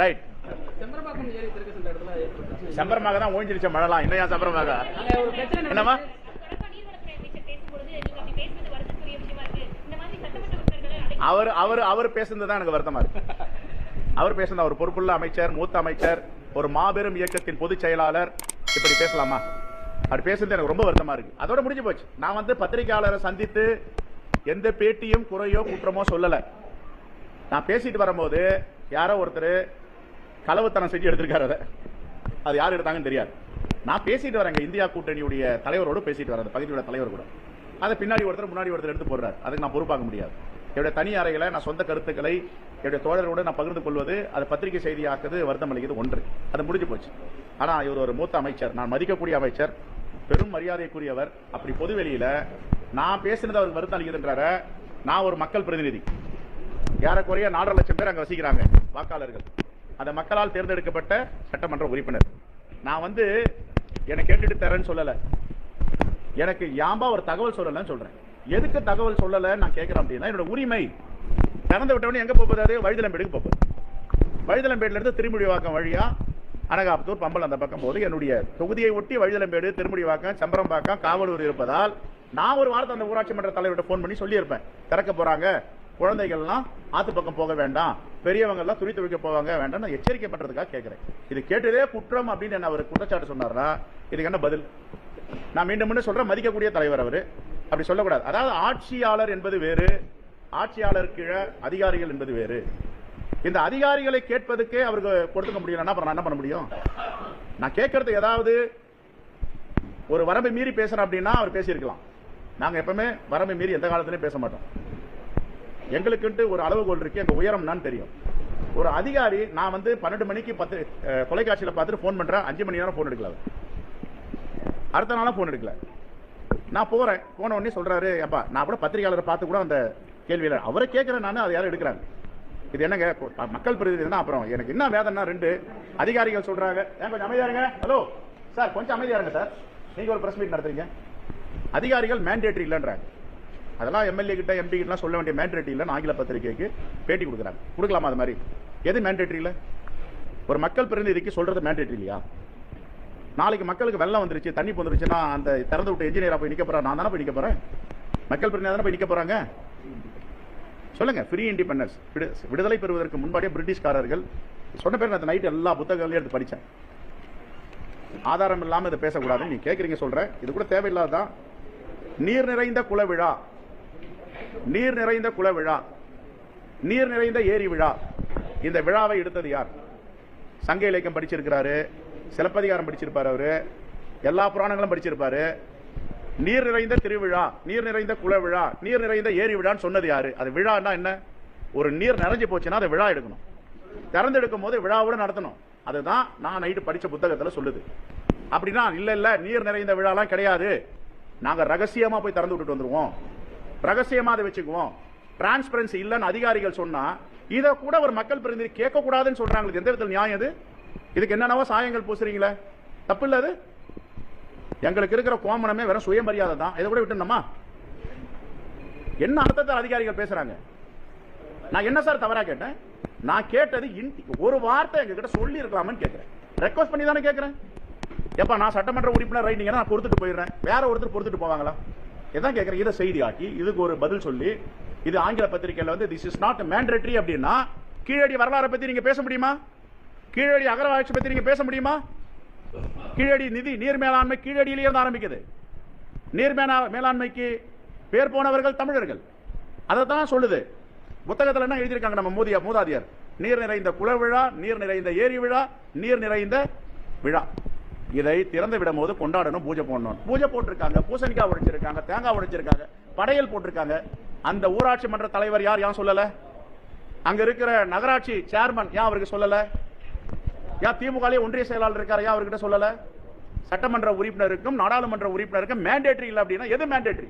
Right. செம்பரமாக தான் ஓஞ்சிருச்ச மழைலாம். ஏன் செம்பரமாக அப்படி பேசுறது அழைக்க அவர் அவர் அவர் பேசுனது தான் எனக்கு வருத்தமா இருக்கு. அவர் பேசுனது அவர் பொறுப்புள்ள அமைச்சர் மூத்த அமைச்சர் ஒரு மாபெரும் இயக்கத்தின் பொதுச் செயலாளர். இப்படி பேசலாமா? அவர் பேசுனது எனக்கு ரொம்ப வருத்தமா இருக்கு. அதோட முடிஞ்சு போச்சு. நான் வந்து பத்திரிகையாளரை சந்தித்து எந்த பேட்டியும் குறையோ குற்றமோ சொல்லல. நான் பேசிட்டு வரும்போது யாரோ ஒருத்தர் களவுத்தனம் செஞ்சு எடுத்திருக்காரு அதை. அது யார் எடுத்தாங்கன்னு தெரியாது. நான் பேசிட்டு வரேங்க. இந்தியா கூட்டணியுடைய தலைவரோடு பேசிட்டு வரேன். அந்த பகுதியோட தலைவர் கூட. அதை பின்னாடி ஒருத்தர் முன்னாடி ஒருத்தர் எடுத்து போடுறாரு. அதுக்கு நான் பொறுப்பாக முடியாது. என்னுடைய தனி அறைகளை நான் சொந்த கருத்துக்களை என்னுடைய தோழரோடு நான் பகிர்ந்து கொள்வது அது பத்திரிகை செய்தியாக்குது வருத்தம் அளிக்கிறது ஒன்று. அது முடிஞ்சு போச்சு. ஆனால் இவர் ஒரு மூத்த அமைச்சர். நான் மதிக்கக்கூடிய அமைச்சர். பெரும் மரியாதைக்குரியவர். அப்படி பொதுவெளியில நான் பேசினது அவருக்கு வருத்தம் அளிக்குதுன்றார நான் ஒரு மக்கள் பிரதிநிதி. ஏறக்குறைய நாலரை லட்சம் பேர் அங்கே வசிக்கிறாங்க வாக்காளர்கள். அந்த மக்களால் தேர்ந்தெடுக்கப்பட்ட சட்டமன்ற உறுப்பினர். நான் வந்து என்னை கேட்டுட்டு தரேன்னு சொல்லலை. எனக்கு யாம்பா ஒரு தகவல் சொல்லலைன்னு சொல்கிறேன் எதுக்கு தகவல் சொல்லலை நான் கேட்குறேன் அப்படின்னா என்னோட உரிமை திறந்து விட்டவனே எங்கே போகுது வழுதலம்பேடுக்கு போகுது வழுதலம்பேடுல திருமுடிவாக்கம் வழியாக அனகாப்தூர் பம்பல் அந்த பக்கம் போது என்னுடைய தொகுதியை ஒட்டி வழுதலம்பேடு திருமுடிவாக்கம் சம்பரம்பாக்கம் காவலூர் இருப்பதால் நான் ஒரு வாரத்தை அந்த ஊராட்சி மன்ற தலைவர்கிட்ட ஃபோன் பண்ணி சொல்லியிருப்பேன். திறக்க போகிறாங்க குழந்தைகள்லாம் ஆத்து பக்கம் போக வேண்டாம். பெரியவங்க எல்லாம் துணி துவைக்க போவாங்க வேண்டாம் நான் எச்சரிக்கை பண்றதுக்காக கேட்கிறேன். இது கேட்டதே குற்றம் அப்படின்னு என்ன அவர் குற்றச்சாட்டு சொன்னார்னா இதுக்கு என்ன பதில்? நான் மீண்டும் மீண்டும் சொல்றேன் மதிக்கக்கூடிய தலைவர் அவரு. அப்படி சொல்லக்கூடாது. அதாவது ஆட்சியாளர் என்பது வேறு ஆட்சியாளர் கீழே அதிகாரிகள் என்பது வேறு. இந்த அதிகாரிகளை கேட்பதுக்கே அவருக்கு கொடுத்துக்க முடியலன்னா அப்புறம் நான் என்ன பண்ண முடியும்? நான் கேட்கறது ஏதாவது ஒரு வரம்பை மீறி பேசுறேன் அப்படின்னா அவர் பேசியிருக்கலாம். நாங்கள் எப்பவுமே வரம்பை மீறி எந்த காலத்துலேயும் பேச மாட்டோம். எங்களுக்குன்ட்டு ஒரு அளவுகோல் இருக்கு எங்க உயரம் தான் தெரியும். ஒரு அதிகாரி நான் வந்து பன்னெண்டு மணிக்கு பத்து தொலைக்காட்சியில் பார்த்துட்டு ஃபோன் பண்ணுறேன் அஞ்சு மணி நேரம் ஃபோன் எடுக்கல அடுத்த நாளும் ஃபோன் எடுக்கல. நான் போகிறேன் போன உடனே சொல்கிறாரு அப்பா நான் கூட பத்திரிகையாளரை பார்த்து கூட அந்த கேள்வியில் அவரை கேட்குறேன் நான் அதை யாரும் எடுக்கிறாங்க. இது என்னங்க மக்கள் பிரதிநிதினா அப்புறம் எனக்கு என்ன வேதனா ரெண்டு அதிகாரிகள் சொல்றாங்க. ஏன் கொஞ்சம் அமைதியாருங்க ஹலோ சார் கொஞ்சம் அமைதியாருங்க சார். நீங்க ஒரு பிரஸ் மீட் நடத்துறீங்க. அதிகாரிகள் மேண்டேட்டரி இல்லைன்றாங்க. அதெல்லாம் எம்எல்ஏ கிட்ட எம்பி கிட்டலாம் சொல்ல வேண்டிய மேண்டேட்டரி இல்லை. ஆங்கில பத்திரிகைக்கு பேட்டி கொடுக்குறாங்க. கொடுக்கலாமா அது மாதிரி? எது மேண்டேட்டரி இல்லை? ஒரு மக்கள் பிரதிநிதிக்கு சொல்றது மேண்டேட்டரி இல்லையா? நாளைக்கு மக்களுக்கு வெள்ளம் வந்துருச்சு தண்ணி வந்துருச்சுன்னா அந்த திறந்து விட்டு என்ஜினியரா போய் நிக்க போறேன் நான் தானே போய் நிக்க போறேன். மக்கள் பிரதிநிதி தானே போய் நிக்க போறாங்க? சொல்லுங்க ஃப்ரீ இண்டிபெண்டன்ஸ் விடுதலை பெறுவதற்கு முன்பாடியே பிரிட்டிஷ்காரர்கள் சொன்ன பேர் நான் நைட்டு எல்லா புத்தகங்களையும் எடுத்து படித்தேன் ஆதாரம் இல்லாமல் இதை பேசக்கூடாது நீ கேட்குறீங்க சொல்கிறேன் இது கூட தேவையில்லாதான் நீர் நிறைந்த குல விழா நீர் நிறைந்த குல விழா நீர் நிறைந்த ஏரி விழா. இந்த விழாவை எடுத்தது யார்? சங்க இலக்கியம் படிச்சிருக்கிறாரு சிலப்பதிகாரம் படிச்சிருப்பார் அவரு எல்லா புராணங்களும் படிச்சிருப்பாரு. நீர் நிறைந்த திருவிழா நீர் நிறைந்த குல விழா நீர் நிறைந்த ஏரி விழான்னு சொன்னது யாரு? அது விழான்னா என்ன? ஒரு நீர் நிறைஞ்சு போச்சுன்னா அதை விழா எடுக்கணும். திறந்து எடுக்கும் போது விழாவோட நடத்தணும். அதுதான் நான் நைட்டு படித்த புத்தகத்தில் சொல்லுது. அப்படின்னா இல்லை இல்லை நீர் நிறைந்த விழாலாம் கிடையாது. நாங்கள் ரகசியமாக போய் திறந்து விட்டுட்டு வந்துருவோம். ரகசியமா அதை வச்சுக்குவோம். டிரான்ஸ்பரன்சி இல்லைன்னு அதிகாரிகள் சொன்னா இதை கூட ஒரு மக்கள் பிரதிநிதி கேட்கக்கூடாதுன்னு சொல்றாங்களுக்கு சொல்றாங்க எந்த விதத்தில் நியாயம் இது? இதுக்கு என்னென்னவோ சாயங்கள் பூசுறீங்களே. தப்பு இல்ல அது? எங்களுக்கு இருக்கிற கோமனமே வெறும் சுயமரியாதை தான். இதை கூட விட்டுனோமா என்ன அர்த்தத்தில் அதிகாரிகள் பேசுறாங்க? நான் என்ன சார் தவறா கேட்டேன்? நான் கேட்டது ஒரு வார்த்தை எங்க கிட்ட சொல்லி இருக்கலாமன்னு கேட்கிறேன். ரெக்வஸ்ட் பண்ணி தானே கேட்கிறேன். எப்ப நான் சட்டமன்ற உறுப்பினர் ரைட்டிங்கன்னா நான் பொறுத்துட்டு போயிடுறேன். வேற ஒருத்தர் பொறுத்துட்டு போவாங்களா? இதான் கேட்கிறேன் இதை செய்தி ஆக்கி இதுக்கு ஒரு பதில் சொல்லி இது ஆங்கில பத்திரிகையில் வந்து திஸ் இஸ் நாட் மேண்டேட்டரி அப்படின்னா கீழடி வரலாறை பத்தி நீங்க பேச முடியுமா? கீழடி அகரவாய்ச்சி பத்தி நீங்க பேச முடியுமா? கீழடி நிதி நீர் மேலாண்மை கீழடியிலே இருந்து ஆரம்பிக்குது. நீர் மேலா- மேலாண்மைக்கு பேர் போனவர்கள் தமிழர்கள். அதை தான் சொல்லுது. புத்தகத்தில் என்ன எழுதியிருக்காங்க நம்ம மோதியா மூதாதியர்? நீர் நிறைந்த குள விழா நீர் நிறைந்த ஏரி விழா நீர் நிறைந்த விழா. இதை திறந்து விடும் போது கொண்டாடணும் பூஜை போடணும். பூஜை போட்டிருக்காங்க பூசணிக்காய் உடைச்சிருக்காங்க தேங்காய் உடைச்சிருக்காங்க படையல் போட்டிருக்காங்க. அந்த ஊராட்சி மன்ற தலைவர் யார் யான் சொல்லல? அங்க இருக்கிற நகராட்சி சேர்மன் ஏன் அவருக்கு சொல்லல? ஏன் திமுக ஒன்றிய செயலாளர் இருக்காரு ஏன் அவர்கிட்ட சொல்லல? சட்டமன்ற உறுப்பினருக்கும் நாடாளுமன்ற உறுப்பினருக்கும் மேண்டேட்ரி இல்லை அப்படின்னா எது மேண்டேட்ரி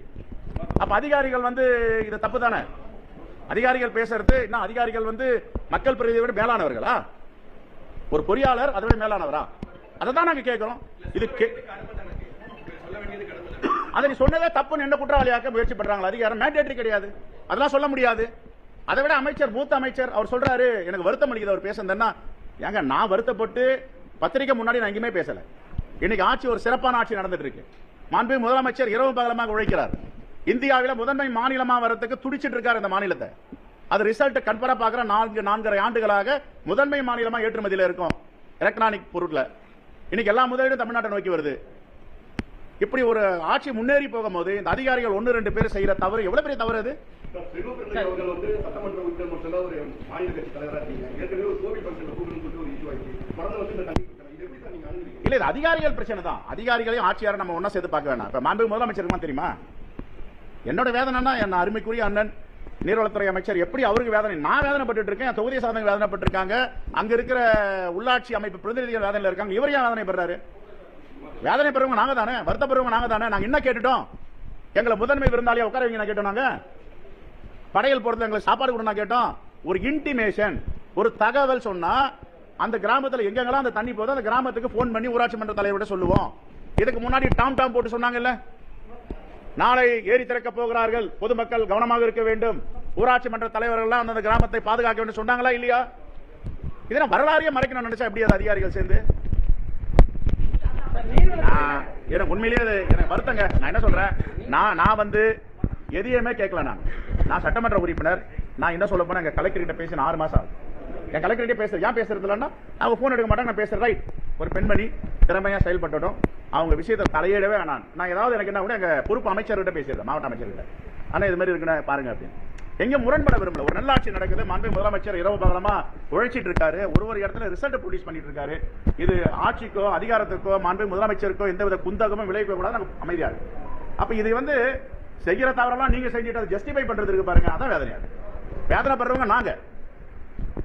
அப்ப அதிகாரிகள் வந்து இது தப்பு தானே? அதிகாரிகள் பேசுறது என்ன அதிகாரிகள் வந்து மக்கள் பிரதிநிதியை விட மேலானவர்களா? ஒரு பொறியாளர் அதை விட மேலானவரா? அதை தான் நாங்க கேட்கிறோம். இது கே- அதை நீ சொன்னதே தப்புன்னு என்ன குற்றவாளியாக்க முயற்சி பண்றாங்களா? அதிகாரம் மேண்டேட்டரி கிடையாது. அதெல்லாம் சொல்ல முடியாது. அதை விட அமைச்சர் மூத்த அமைச்சர் அவர் சொல்றாரு எனக்கு வருத்தம் அளிக்குது அவர் பேசுறதுன்னா ஏங்க நான் வருத்தப்பட்டு பத்திரிக்கை முன்னாடி நான் எங்கேயுமே பேசல. இன்னைக்கு ஆட்சி ஒரு சிறப்பான ஆட்சி நடந்துட்டு இருக்கு மாண்பு முதலமைச்சர் இரவு பகலமாக உழைக்கிறார். இந்தியாவில் முதன்மை மாநிலமா வரதுக்கு துடிச்சிட்டு இருக்காரு இந்த மாநிலத்தை. அது ரிசல்ட் கண்பரா பார்க்குற நான்கு நான்கரை ஆண்டுகளாக முதன்மை மாநிலமா ஏற்றுமதியில் இருக்கும். எலக்ட்ரானிக் பொருட்களை இன்னைக்கு எல்லா முதலீடும் தமிழ்நாட்டை நோக்கி வருது. இப்படி ஒரு ஆட்சி முன்னேறி போகும்போது இந்த அதிகாரிகள் ஒன்னு ரெண்டு பேர் செய்யற தவறு எவ்வளவு பெரிய தவறு அது? இல்ல இது அதிகாரிகள் பிரச்சனை தான். அதிகாரிகளையும் ஆட்சியாரை நம்ம ஒண்ணா சேர்த்து பார்க்க வேணாம். இப்ப மாண்பு முதலமைச்சருக்கு தெரியுமா? என்னோட வேதனைனா என் அருமைக்குரிய அண்ணன் நீர்வளத்துறை அமைச்சர் எப்படி அவருக்கு வேதனை? நான் வேதனைப்பட்டு இருக்கேன் தொகுதி சாதனை வேதனைப்பட்டிருக்காங்க. அங்க இருக்கிற உள்ளாட்சி அமைப்பு பிரதிநிதிகள் வேதனையில் இருக்காங்க. இவர் ஏன் வேதனை பெறாரு வேதனை பெறவங்க நாங்க தானே? வருத்தப்படுறவங்க நாங்க தானே? நாங்க என்ன கேட்டுட்டோம்? எங்களை முதன்மை விருந்தாளியா உட்கார வைங்க கேட்டோம் நாங்க? படையல் போறது எங்களுக்கு சாப்பாடு கொடுனா கேட்டோம். ஒரு இன்டிமேஷன் ஒரு தகவல் சொன்னா அந்த கிராமத்துல எங்கெங்கெல்லாம் அந்த தண்ணி போதோ அந்த கிராமத்துக்கு ஃபோன் பண்ணி ஊராட்சி மன்ற தலைவர்கிட்ட சொல்லுவோம். இதுக்கு முன்னாடி டாம் டாம் போட்டு சொன்னாங்கல்ல? நாளை ஏரி திறக்க போகிறார்கள். பொதுமக்கள் கவனமாக இருக்க வேண்டும். ஊராட்சி மன்ற தலைவர்கள் அந்த கிராமத்தை பாதுகாக்க வேண்டும். சொன்னாங்களா இல்லையா? இதெல்லாம் வரலாறையே மறைக்கணும் நினைச்சா எப்படி அது அதிகாரிகள் சேர்ந்து? நான் எனக்கு உண்மையிலேயே அது எனக்கு வருத்தங்க. நான் என்ன சொல்றேன்? நான் நான் வந்து எதையுமே கேட்கல நான். நான் சட்டமன்ற உறுப்பினர். நான் என்ன சொல்ல போனா எங்க கலெக்டர் கிட்ட பேசி ஆறு மாசம் ஆகும் என் கலெக்டர் கிட்ட பேசுறது ஏன் பேசுறது இல்லைன்னா அவங்க போன் எடுக்க மாட்டாங்க நான் பேசுறேன். ரைட் ஒரு பெண்மணி திறமையா செயல்பட்டடும் அவங்க விஷயத்தை தலையிடவே வேணாம். நான் ஏதாவது எனக்கு என்ன கூட எங்க பொறுப்பு அமைச்சர்கிட்ட பேசிடுறேன் மாவட்ட அமைச்சர்கிட்ட. ஆனா இது மாதிரி இருக்குன்னு பாருங்க அப்படின்னு. எங்க முரண்பட விரும்பல. ஒரு நல்லாட்சி நடக்குது. மாண்பு முதலமைச்சர் இரவு பகலமா உழைச்சிட்டு இருக்காரு. ஒரு ஒரு இடத்துல ரிசல்ட் ப்ரொடியூஸ் பண்ணிட்டு இருக்காரு. இது ஆட்சிக்கோ அதிகாரத்துக்கோ மாண்பு முதலமைச்சருக்கோ எந்தவித குந்தகமும் விளைவிக்க கூடாது. நமக்கு அமைதியா இருக்கு. அப்ப இது வந்து செய்யற தவறெல்லாம் நீங்க செஞ்சுட்டு அதை ஜஸ்டிஃபை பண்றது இருக்கு பாருங்க. அதான் வேதனையா இருக்கு வேதனைப்படுறவங்க நாங்க.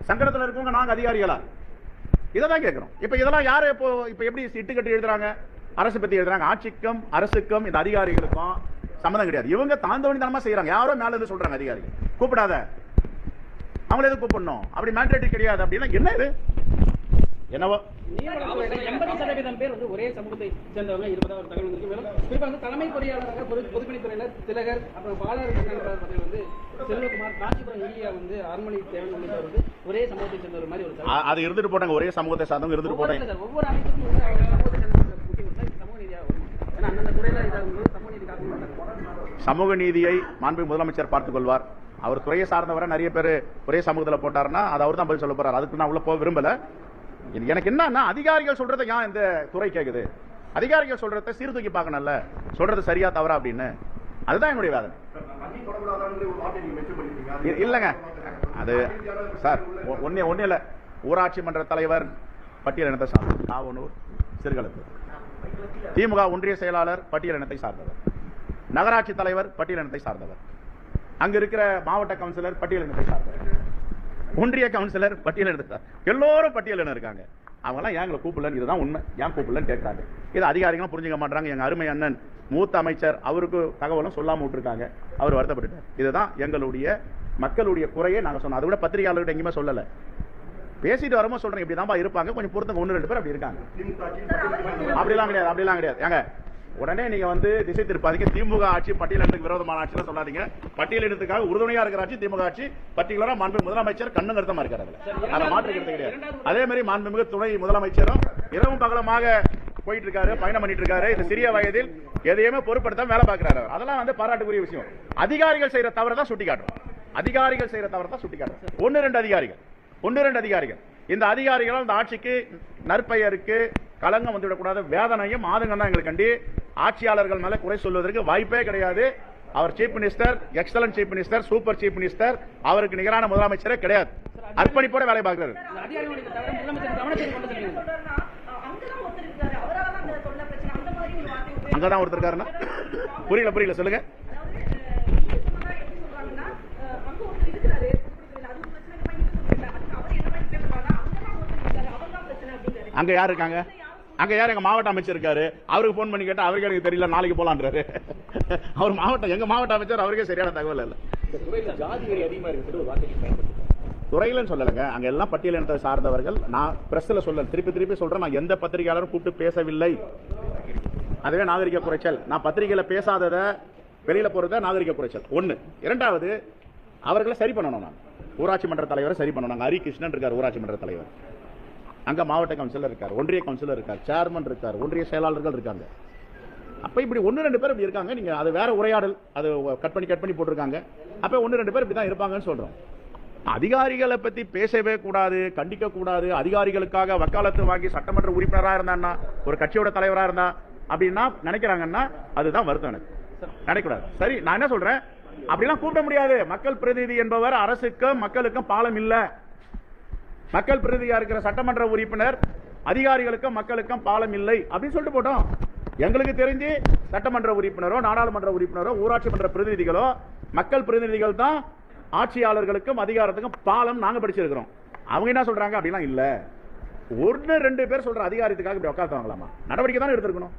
சங்கடத்துல இருக்கவங்க நாங்க அதிகாரிகளா. இதை தான் கேட்கிறோம். இப்ப இதெல்லாம் யாரு இப்போ இப்ப எப்படி சிட்டு கட்டி எழுதுறாங்க அரசு பத்தி எழுதுறாங்க. ஆட்சிக்கும் அரசுக்கும் இந்த அதிகாரிகளுக்கும் சம்மந்தம் கிடையாது. இவங்க தாந்தவணித்தனமா செய்யறாங்க யாரோ மேல இருந்து சொல்றாங்க அதிகாரிகள். கூப்பிடாத. அவங்கள எதுக்கு கூப்பிடணும்? அப்படி மேண்டேட்டி கிடையாது அப்படின்னா என்ன இது? என்னவோ? எண்பது சதவீதம் பேர் வந்து ஒரே சமூகத்தை சேர்ந்தவங்க. இருப்பதா ஒரு தகவல் இருக்கு மேலும் குறிப்பா வந்து தலைமை பொறியாளராக பொது பொதுப்பணித்துறையினர் திலகர் அப்புறம் பாலாறு வந்து செல்வகுமார் காஞ்சிபுரம் ஈலியா வந்து அருண்மொழி தேவன் உள்ளிட்டவர் வந்து ஒரே சமூகத்தை சேர்ந்தவர் மாதிரி ஒரு அது இருந்துட்டு போட்டாங்க. ஒரே சமூகத்தை சார்ந்தவங்க இருந்துட்டு போட்டாங்க. ஒவ்வொரு அமைப்புக்கும் வந்து அவங்க சமூகத்தை சேர்ந்தவங்க முக்கியம் கொடுத்தா இது சமூக நீதியாக வரும் ஏன்னா அந்தந்த துறையில இதாகும்போது சமூக நீதி காக்க மாட்டாங்க சமூக நீதியை மாண்பு முதலமைச்சர் பார்த்துக் கொள்வார். அவர் துறையை சார்ந்தவரை நிறைய பேர் ஒரே சமூகத்தில் போட்டாருன்னா அது அவர் தான் பதில் சொல்ல போறாரு. அதுக்கு நான் உள்ள போக விரும்பல. எனக்கு என்னன்னா அதிகாரிகள் சொல்றதை ஏன் இந்த துறை கேக்குது? அதிகாரிகள் சொல்றத சீர்தூக்கி பார்க்கணும்ல. சொல்றது சரியா தவறா அப்படின்னு. அதுதான் என்னுடைய வேதனை. இ- இல்லைங்க. அது சார் ஒ- ஒன்றும் இல்லை. ஊராட்சி மன்ற தலைவர் பட்டியல் இனத்தை சார்ந்தவர். காவனூர் சிறுகளத்து. திமுக ஒன்றிய செயலாளர் பட்டியல் இனத்தை சார்ந்தவர். நகராட்சி தலைவர் பட்டியல் இனத்தை சார்ந்தவர். அங்க இருக்கிற மாவட்ட கவுன்சிலர் பட்டியல் இனத்தை சார்ந்தவர். ஒன்றிய கவுன்சிலர் பட்டியல் இனத்தை சார் எல்லோரும் பட்டியல் இனம் இருக்காங்க அவங்களாம் ஏங்களை கூப்பிடலன்னு? இதுதான் உண்மை. ஏன் கூப்பிடலன்னு கேட்கறாங்க. இது அதிகாரிகளும் புரிஞ்சுக்க மாட்டாங்க எங்க அருமை அண்ணன் மூத்த அமைச்சர் அவருக்கு தகவலும் சொல்லாம விட்டுருக்காங்க. அவர் வருத்தப்பட்டுட்டார். இதுதான் எங்களுடைய மக்களுடைய குறையே நாங்க சொன்னோம். அதை விட பத்திரிகையாளர்கிட்ட எங்கேயுமே சொல்லல. பேசிட்டு வரும்போது சொல்றேன். இப்படிதான்பா இருப்பாங்க. கொஞ்சம் பொறுத்தவங்க ஒன்று ரெண்டு பேர் அப்படி இருக்காங்க. அப்படிலாம் கிடையாது. அப்படிலாம் கிடையாது. ஏங்க உடனே நீங்க வந்து திசை திருப்பாதீங்க. திமுக ஆட்சி பட்டியலினத்துக்கு விரோதமான ஆட்சின்னு சொல்லாதீங்க. பட்டியலினத்துக்காக உறுதுணையா இருக்கிற ஆட்சி திமுக ஆட்சி பர்டிகுலரா மாண்பு முதலமைச்சர் கண்ணு கருத்தமா இருக்காரு அதை மாற்றுக்கிறது கிடையாது. அதே மாதிரி மாண்புமிகு துணை முதலமைச்சரும் இரவும் பகலமாக போயிட்டு இருக்காரு பயணம் பண்ணிட்டு இருக்காரு இந்த சிறிய வயதில் எதையுமே பொருட்படுத்தாம வேலை பார்க்கிறாரு. அதெல்லாம் வந்து பாராட்டுக்குரிய விஷயம். அதிகாரிகள் செய்யற தவறை தான் சுட்டி காட்டும் அதிகாரிகள் செய்யற தவறை தான் சுட்டி காட்டும் ஒன்னு ரெண்டு அதிகாரிகள். ஒன்னு ரெண்டு அதிகாரிகள். இந்த அதிகாரிகள் இந்த ஆட்சிக்கு நற்பெயருக்கு களங்கம் வந்துவிடக்கூடாது. வேதனையும் ஆதங்கம் தான் எங்களுக்கு கண்டி ஆட்சியாளர்கள் மேல குறை சொல்வதற்கு வாய்ப்பே கிடையாது. அவர் chief minister excellent chief minister super chief minister அவருக்கு நிகரான முதலமைச்சரே கிடையாது. அர்ப்பணிப்போட வேலை பார்க்கிறாரு. அங்கதான் ஒருத்தர் இருக்காருன்னா? புரியல புரியல சொல்லுங்க. அங்க அங்க யார் இருக்காங்க? அங்க யார் எங்க மாவட்ட அமைச்சர் இருக்காரு? அவருக்கு போன் பண்ணி கேட்டா அவருக்கு எனக்கு தெரியல நாளைக்கு போலான்றாரு. அவர் மாவட்டம் எங்க மாவட்ட அமைச்சர் அவருக்கே சரியான தகவல் இல்ல. துறையிலன்னு சொல்லலைங்க. அங்க எல்லாம் பட்டியல் இனத்தை சார்ந்தவர்கள். நான் பிரஸ்ல சொல்ல திருப்பி திருப்பி சொல்றேன். நான் எந்த பத்திரிகையாளரும் கூப்பிட்டு பேசவில்லை. அதுவே நாகரிக குறைச்சல். நான் பத்திரிகையில பேசாதத வெளியில போறத நாகரிக குறைச்சல். ஒண்ணு. இரண்டாவது அவர்களை சரி பண்ணணும் நான் ஊராட்சி மன்ற தலைவரை சரி பண்ணணும். அங்க ஹரி கிருஷ்ணன் இருக்கார் ஊராட்சி மன்ற தலைவர். அங்கே மாவட்ட கவுன்சிலர் இருக்கார் ஒன்றிய கவுன்சிலர் இருக்கார் சேர்மன் இருக்கார் ஒன்றிய செயலாளர்கள் இருக்காங்க. அப்போ இப்படி ஒன்று ரெண்டு பேர் இப்படி இருக்காங்க. நீங்கள் அது வேற உரையாடல் அது கட் பண்ணி கட் பண்ணி போட்டிருக்காங்க. அப்போ ஒன்று ரெண்டு பேர் இப்படி தான் இருப்பாங்கன்னு சொல்கிறோம் அதிகாரிகளை பற்றி பேசவே கூடாது கண்டிக்க கூடாது. அதிகாரிகளுக்காக வக்காலத்து வாங்கி சட்டமன்ற உறுப்பினராக இருந்தான்னா ஒரு கட்சியோட தலைவராக இருந்தா அப்படின்னா நினைக்கிறாங்கன்னா அதுதான் வருத்தம் எனக்கு. நினைக்கூடாது சரி நான் என்ன சொல்கிறேன் அப்படிலாம் கூப்பிட முடியாது. மக்கள் பிரதிநிதி என்பவர் அரசுக்கும் மக்களுக்கும் பாலம் இல்லை. மக்கள் பிரதிநிதியா இருக்கிற சட்டமன்ற உறுப்பினர் அதிகாரிகளுக்கும் மக்களுக்கும் பாலம் இல்லை அப்படின்னு சொல்லிட்டு போட்டோம். எங்களுக்கு தெரிஞ்சு சட்டமன்ற உறுப்பினரோ நாடாளுமன்ற உறுப்பினரோ ஊராட்சி மன்ற பிரதிநிதிகளோ மக்கள் பிரதிநிதிகள் தான் ஆட்சியாளர்களுக்கும் அதிகாரத்துக்கும் பாலம் நாங்கள் படிச்சிருக்கிறோம். அவங்க என்ன சொல்றாங்க? அப்படிலாம் இல்லை. ஒன்று ரெண்டு பேர் சொல்ற அதிகாரத்துக்காக இப்படி உட்காந்துவாங்களாமா நடவடிக்கை தானே எடுத்திருக்கணும்.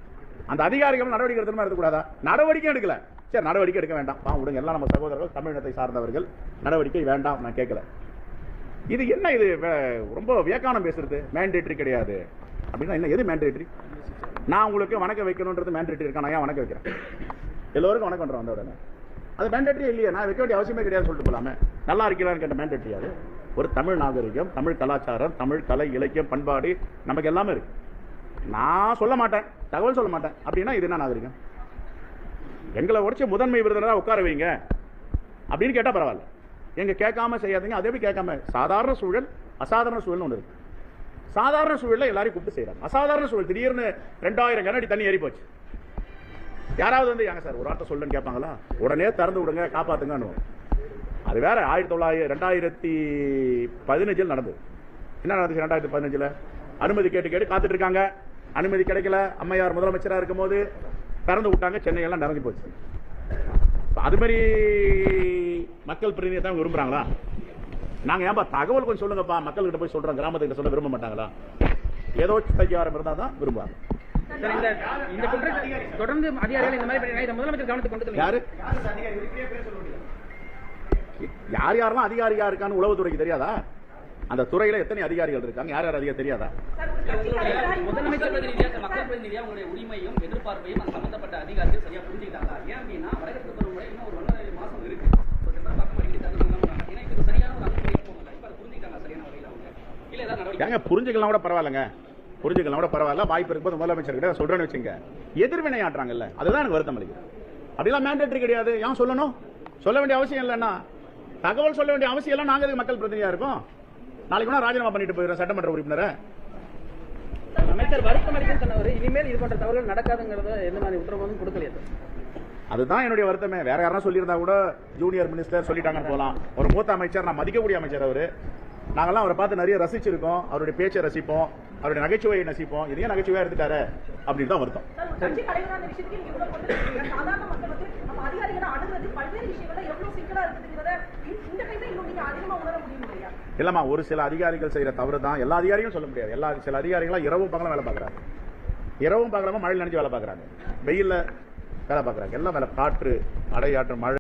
அந்த அதிகாரிகள் நடவடிக்கை எடுத்துமா எடுக்கக்கூடாதா நடவடிக்கை எடுக்கல. சரி நடவடிக்கை எடுக்க வேண்டாம். விடுங்க. எல்லாம் நம்ம சகோதரர்கள் தமிழினத்தை சார்ந்தவர்கள் நடவடிக்கை வேண்டாம். நான் கேட்கல. இது என்ன இது? வே- ரொம்ப வியக்கானம் பேசுறது. மேண்டேட்ரி கிடையாது. அப்படின்னா என்ன? எது மேண்டேட்ரி நான் உங்களுக்கு வணக்கம் வைக்கணுன்றது மேண்டேட்ரி இருக்கா? நான் ஏன் வணக்கம் வைக்கிறேன்? எல்லோருக்கும் வணக்கம் பண்ணுறோம் அந்த உடனே. அது மேண்டேட்ரி இல்லையா. நான் வைக்க வேண்டிய அவசியமே கிடையாது சொல்லிட்டு போகலாமே நல்லா இருக்கிறான்னு கேட்ட மேண்டேட்ரி அது. ஒரு தமிழ் நாகரிகம் தமிழ் கலாச்சாரம் தமிழ் கலை இலக்கியம் பண்பாடு நமக்கு எல்லாமே இருக்கு. நான் சொல்ல மாட்டேன். தகவல் சொல்ல மாட்டேன். அப்படின்னா இது என்ன நாகரிகம்? எங்களை உடச்சி முதன்மை விருதுனராக உட்கார வைங்க. அப்படின்னு கேட்டால் பரவாயில்ல. எங்க கேட்காம செய்யாதீங்க அதே போய் கேட்காம. சாதாரண சூழல் அசாதாரண சூழல்னு ஒன்று இருக்கு. சாதாரண சூழல்ல எல்லாரையும் கூப்பிட்டு செய்யறாங்க அசாதாரண சூழல் திடீர்னு ரெண்டாயிரம் கனடி தண்ணி ஏறி போச்சு. யாராவது வந்து ஏங்க சார் ஒரு வார்த்தை சொல்லுன்னு கேட்பாங்களா? உடனே திறந்து விடுங்க காப்பாத்துங்கன்னு. அது வேற ஆயிரத்தி தொள்ளாயிரம் ரெண்டாயிரத்தி பதினஞ்சில் நடந்தது. என்ன நடந்துச்சு ரெண்டாயிரத்தி பதினஞ்சில்? அனுமதி கேட்டு கேட்டு காத்துட்டு இருக்காங்க அனுமதி கிடைக்கல. அம்மையார் முதலமைச்சராக இருக்கும்போது திறந்து விட்டாங்க. சென்னையெல்லாம் நிறைஞ்சு போச்சு இப்ப அது மாதிரி மக்கள் பிரதிநிதியை தான் விரும்புறாங்களா? நாங்க ஏன்பா தகவல் கொஞ்சம் சொல்லுங்கப்பா. மக்கள்கிட்ட போய் சொல்றோம். கிராமத்துக்கிட்ட சொல்ல விரும்ப மாட்டாங்களா? ஏதோ தைக்காரம் இருந்தா தான் விரும்புவாங்க. சார் இந்த தொடர்ந்து அதிகாரிகள் இந்த மாதிரி முதலமைச்சர் கவனத்துக்கு கொண்டு யாரு? யார் யாரெல்லாம் அதிகாரியா இருக்கான்னு உளவுத்துறைக்கு தெரியாதா? அந்த துறையில எத்தனை அதிகாரிகள் இருக்காங்க? யார் யார் அதிகம் தெரியாதா? முதலமைச்சர் முதலமைச்சர் பிரதிநிதியா மக்கள் பிரதிநிதியா உங்களுடைய உரிமையும் எதிர்பார்ப்பையும் சம்பந்தப்பட்ட அதிகாரிகள் சரியா புரிஞ்சுக்கிட்டாங்களா? ஏன் அப்படின்னா வடக்கு பருவமழை இன்னும் ஒரு ஒன்றரை மாசம் இருக்கு ஒரு செப்டம்பர் பக்கம் வரைக்கும் தகுதி இல்லாம ஏன்னா இது சரியான ஒரு அணுகுமுறையா போகல இப்ப அதை புரிஞ்சுக்கிட்டாங்க சரியான வகையில் அவங்க இல்ல ஏதாவது நடவடிக்கை ஏங்க புரிஞ்சுக்கலாம் கூட பரவாயில்லைங்க. புரிஞ்சுக்கலாம் கூட பரவாயில்ல. வாய்ப்பு இருக்கும்போது முதலமைச்சர் கிட்ட சொல்றேன்னு வச்சுங்க எதிர்வினை ஆட்டுறாங்கல்ல அதுதான் எனக்கு வருத்தம் அளிக்குது. அப்படிலாம் மேண்டேட்டரி கிடையாது. ஏன் சொல்லணும்? சொல்ல வேண்டிய அவசியம் இல்லைன்னா. தகவல் சொல்ல வேண்டிய அவசியம் எல்லாம் நாங்க எதுக்கு மக்கள் பிரதிநிதியா இருக்கோம்? நாளைக்கு வேணா ராஜினாமா பண்ணிட்டு போயிடுறோம் சட்டமன்ற உறுப்பினரை. அமைச்சர் வருத்தம் அளிக்கும் சொன்னவர் இனிமேல் இது போன்ற தவறுகள் நடக்காதுங்கிறத எந்த மாதிரி உத்தரவாதம் கொடுக்கலையா அதுதான் என்னுடைய வருத்தமே. வேற யாரா சொல்லியிருந்தா கூட ஜூனியர் மினிஸ்டர் சொல்லிட்டாங்கன்னு போகலாம் ஒரு மூத்த அமைச்சர் நான் மதிக்கக்கூடிய அமைச்சர் அவரு. நாங்கெல்லாம் அவரை பார்த்து நிறைய ரசிச்சிருக்கோம். அவருடைய பேச்சை ரசிப்போம். அவருடைய நகைச்சுவையை ரசிப்போம் இதையும் நகைச்சுவையா எடுத்துட்டாரு அப்படின்னு தான் வருத்தம். இல்லம்மா ஒரு சில அதிகாரிகள் செய்யற தவறு தான். எல்லா அதிகாரியும் சொல்ல முடியாது. எல்லா சில அதிகாரிகளும் இரவும் பகலும் வேலை பார்க்கறாங்க. இரவும் பகலமா மழையில் நினைச்சு வேலை பார்க்கறாங்க. வெயில்ல வேலை பார்க்கறாங்க. எல்லாம் வேலை காற்று அடையாற்று மழை.